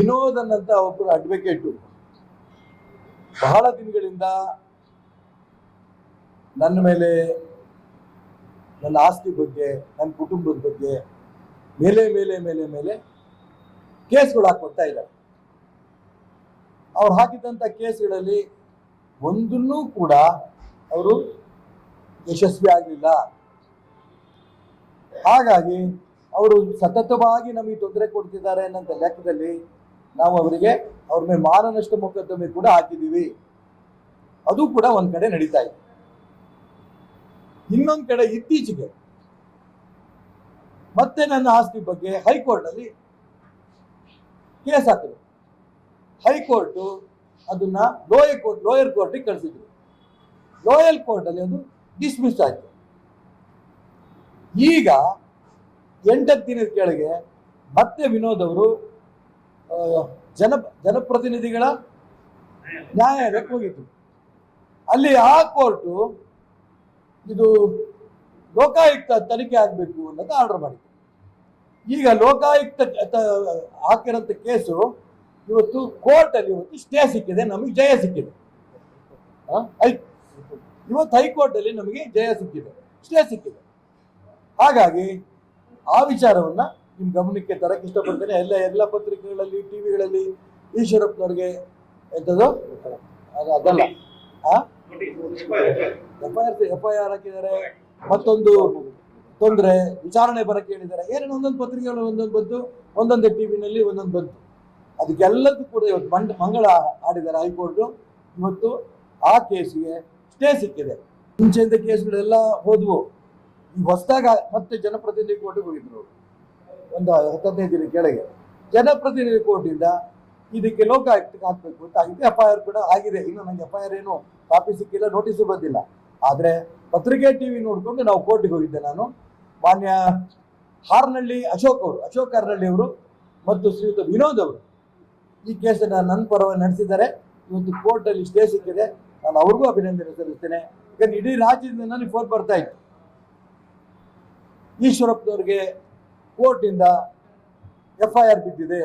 ವಿನೋದ್ ಅನ್ನಂತ ಒಬ್ಬರು ಅಡ್ವೊಕೇಟು ಬಹಳ ದಿನಗಳಿಂದ ನನ್ನ ಮೇಲೆ ನನ್ನ ಆಸ್ತಿ ಬಗ್ಗೆ, ನನ್ನ ಕುಟುಂಬದ ಬಗ್ಗೆ ಮೇಲೆ ಮೇಲೆ ಮೇಲೆ ಮೇಲೆ ಕೇಸ್ಗಳು ಹಾಕೊಡ್ತಾ ಇದ್ದಾರೆ. ಅವ್ರು ಹಾಕಿದಂಥ ಕೇಸ್ಗಳಲ್ಲಿ ಒಂದನ್ನೂ ಕೂಡ ಅವರು ಯಶಸ್ವಿ ಆಗಲಿಲ್ಲ. ಹಾಗಾಗಿ ಅವರು ಸತತವಾಗಿ ನಮಗೆ ತೊಂದರೆ ಕೊಡ್ತಿದ್ದಾರೆ ಅನ್ನೋಂಥ ಲೆಕ್ಕದಲ್ಲಿ ನಾವು ಅವರಿಗೆ ಅವ್ರ ಮೇಲೆ ಮಾನನಷ್ಟ ಮೊಕದ್ದಮೆ ಕೂಡ ಹಾಕಿದ್ದೀವಿ. ಅದು ಕೂಡ ಒಂದ್ ಕಡೆ ನಡೀತಾ ಇದೆ. ಇನ್ನೊಂದ್ ಕಡೆ ಇತ್ತೀಚೆಗೆ ಮತ್ತೆ ನನ್ನ ಆಸ್ತಿ ಬಗ್ಗೆ ಹೈಕೋರ್ಟ್ ಅಲ್ಲಿ ಕೇಸ್ ಹಾಕಿದ್ರು. ಹೈಕೋರ್ಟ್ ಅದನ್ನ ಲೋಯರ್ ಕೋರ್ಟ್, ಲೋಯರ್ ಕೋರ್ಟಿಗೆ ಕಳಿಸಿದ್ರು. ಲೋಯರ್ ಕೋರ್ಟ್ ಅಲ್ಲಿ ಅದು ಡಿಸ್ಮಿಸ್ ಆಯ್ತು. ಈಗ ಎಂಟತ್ತು ದಿನದ ಕೆಳಗೆ ಮತ್ತೆ ವಿನೋದ್ ಅವರು ಜನ, ಜನಪ್ರತಿನಿಧಿಗಳ ನ್ಯಾಯಾಲಯಕ್ಕೆ ಹೋಗಿತ್ತು. ಅಲ್ಲಿ ಆ ಕೋರ್ಟು ಇದು ಲೋಕಾಯುಕ್ತ ತನಿಖೆ ಆಗಬೇಕು ಅನ್ನೋದು ಆರ್ಡರ್ ಮಾಡಿತ್ತು. ಈಗ ಲೋಕಾಯುಕ್ತ ಹಾಕಿರೋಂಥ ಕೇಸು ಇವತ್ತು ಕೋರ್ಟಲ್ಲಿ ಇವತ್ತು ಸ್ಟೇ ಸಿಕ್ಕಿದೆ, ನಮಗೆ ಜಯ ಸಿಕ್ಕಿದೆ. ಇವತ್ತು ಹೈಕೋರ್ಟಲ್ಲಿ ನಮಗೆ ಜಯ ಸಿಕ್ಕಿದೆ ಸ್ಟೇ ಸಿಕ್ಕಿದೆ. ಹಾಗಾಗಿ ಆ ವಿಚಾರವನ್ನ ನಿಮ್ ಗಮನಕ್ಕೆ ತರಕ್ಕೆ ಇಷ್ಟಪಡ್ತೇನೆ. ಎಲ್ಲ ಎಲ್ಲ ಪತ್ರಿಕೆಗಳಲ್ಲಿ, ಟಿವಿಗಳಲ್ಲಿ, ಈಶ್ವರಪ್ಪನವ್ರಿಗೆ ಎಂಥದ್ದು ಅದು, ಅದಲ್ಲ. F I R F I R ಹಾಕಿದ್ದಾರೆ. ಮತ್ತೊಂದು ತೊಂದರೆ, ವಿಚಾರಣೆ ಬರಕ್ಕೆ ಹೇಳಿದ್ದಾರೆ. ಏನೇನು ಒಂದೊಂದು ಪತ್ರಿಕೆಗಳು ಒಂದೊಂದು ಬಂತು, ಒಂದೊಂದು ಟಿವಿನಲ್ಲಿ ಒಂದೊಂದು ಬಂತು. ಅದಕ್ಕೆಲ್ಲದೂ ಕೂಡ ಇವತ್ತು ಮಂಡ, ಮಂಗಳ ಆಡಿದ್ದಾರೆ ಹೈಕೋರ್ಟು. ಇವತ್ತು ಆ ಕೇಸಿಗೆ ಸ್ಟೇ ಸಿಕ್ಕಿದೆ. ಮುಂಚೆಯಿಂದ ಕೇಸ್ಗಳೆಲ್ಲ ಹೋದ್ವು. ಹೊಸದಾಗ ಮತ್ತೆ ಜನಪ್ರತಿನಿಧಿ ಕೋರ್ಟಿಗೆ ಹೋಗಿದ್ರು. ಒಂದು ಹತ್ತು ದಿನ ಕೆಳಗೆ ಜನಪ್ರತಿನಿಧಿ ಕೋರ್ಟಿಂದ ಇದಕ್ಕೆ ಲೋಕಾಯುಕ್ತಕ್ಕೆ ಹಾಕ್ಬೇಕು ಅಂತ ಆಗಿದೆ ಎಫ್ ಐ ಆರ್ ಕೂಡ ಆಗಿದೆ. ಇನ್ನು ನನಗೆ ಎಫ್ ಐ ಆರ್ ಏನು ಕಾಪಿ ಸಿಕ್ಕಿಲ್ಲ ನೋಟಿಸ್ ಬಂದಿಲ್ಲ. ಆದ್ರೆ ಪತ್ರಿಕೆ ಟಿವಿ ನೋಡಿಕೊಂಡು ನಾವು ಕೋರ್ಟಿಗೆ ಹೋಗಿದ್ದೆ ನಾನು. ಮಾನ್ಯ ಹಾರ್ನಳ್ಳಿ ಅಶೋಕ್ ಅವರು, ಅಶೋಕ್ ಹಾರ್ನಳ್ಳಿ ಅವರು ಮತ್ತು ಶ್ರೀಯುತ ವಿನೋದ್ ಅವರು ಈ ಕೇಸನ್ನು ನನ್ನ ಪರವಾಗಿ ನಡೆಸಿದ್ದಾರೆ. ಇವತ್ತು ಕೋರ್ಟಲ್ಲಿ ಸ್ಟೇ ಸಿಕ್ಕಿದೆ. ನಾನು ಅವ್ರಿಗೂ ಅಭಿನಂದನೆ ಸಲ್ಲಿಸ್ತೇನೆ. ಯಾಕಂದ್ರೆ ಇಡೀ ರಾಜ್ಯದಿಂದ ನನಗೆ ಫೋನ್ ಬರ್ತಾ ಇತ್ತು. ಈಶ್ವರಪ್ಪನವ್ರಿಗೆ ಕೋರ್ಟಿಂದ ಎಫ್ ಐ ಆರ್ ಬಿದ್ದಿದೆ.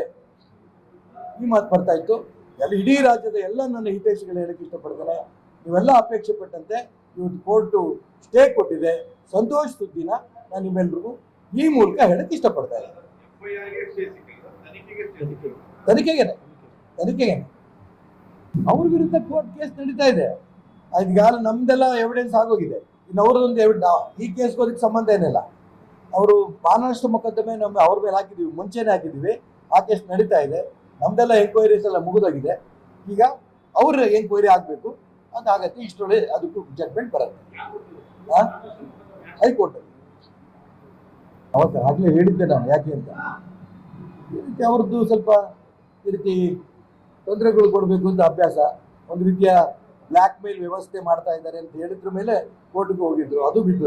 ಈ ಮಾತು ಬರ್ತಾ ಇತ್ತು. ಎಲ್ಲ ಇಡೀ ರಾಜ್ಯದ ಎಲ್ಲ ನನ್ನ ಹಿತೈಷಿಗಳು ಹೇಳಕ್ಕೆ ಇಷ್ಟಪಡ್ತಾರೆ. ನೀವೆಲ್ಲ ಅಪೇಕ್ಷೆ ಪಟ್ಟಂತೆ ಇವತ್ತು ಕೋರ್ಟು ಸ್ಟೇ ಕೊಟ್ಟಿದೆ. ಸಂತೋಷ ಸುದ್ದಿನ ನಾನು ನಿಮ್ಮೆಲ್ರಿಗೂ ಈ ಮೂಲಕ ಹೇಳಕ್ಕೆ ಇಷ್ಟಪಡ್ತಾ ಇದ್ದೀನಿ ತನಿಖೆಗೆ ತನಿಖೆಗೆ ಅವ್ರ ವಿರುದ್ಧ ಕೋರ್ಟ್ ಕೇಸ್ ನಡೀತಾ ಇದೆ. ಈಗಾಲ ನಮ್ದೆಲ್ಲ ಎವಿಡೆನ್ಸ್ ಆಗೋಗಿದೆ. ಇನ್ನು ಅವ್ರದೊಂದು ಎವಿಡ್ ಈ ಕೇಸ್ಗೋದಕ್ಕೆ ಸಂಬಂಧ ಏನಿಲ್ಲ. ಅವರು ಮಾನನಷ್ಟ ಮೊಕದ್ದಮೆ ನಮ್ಮ ಅವ್ರ ಮೇಲೆ ಹಾಕಿದೀವಿ, ಮುಂಚೆನೆ ಹಾಕಿದೀವಿ. ಆ ಕೇಸ್ ನಡೀತಾ ಇದೆ, ನಮ್ದೆಲ್ಲ ಎಂಕ್ವೈರೀಸ್ ಎಲ್ಲ ಮುಗಿದೋಗಿದೆ. ಈಗ ಅವ್ರ ಎಂಕ್ವೈರಿ ಆಗಬೇಕು, ಅದಾಗತ್ತೆ ಇಷ್ಟೊಳ್ಳೆ ಅದಕ್ಕೂ ಜಡ್ಮೆಂಟ್ ಬರುತ್ತೆ. ಹೈಕೋರ್ಟ್. ಅವತ್ತು ಆಗ್ಲೇ ಹೇಳಿದ್ದೆ ನಾನು, ಯಾಕೆ ಅಂತ. ಈ ರೀತಿ ಅವ್ರದ್ದು ಸ್ವಲ್ಪ ಈ ರೀತಿ ತೊಂದರೆಗಳು ಕೊಡಬೇಕು ಅಂತ ಅಭ್ಯಾಸ. ಒಂದು ರೀತಿಯ ಬ್ಲ್ಯಾಕ್ ಮೇಲ್ ವ್ಯವಸ್ಥೆ ಮಾಡ್ತಾ ಇದ್ದಾರೆ ಅಂತ ಹೇಳಿದ್ರ ಮೇಲೆ ಕೋರ್ಟ್ಗೆ ಹೋಗಿದ್ರು, ಅದು ಬಿಟ್ಟು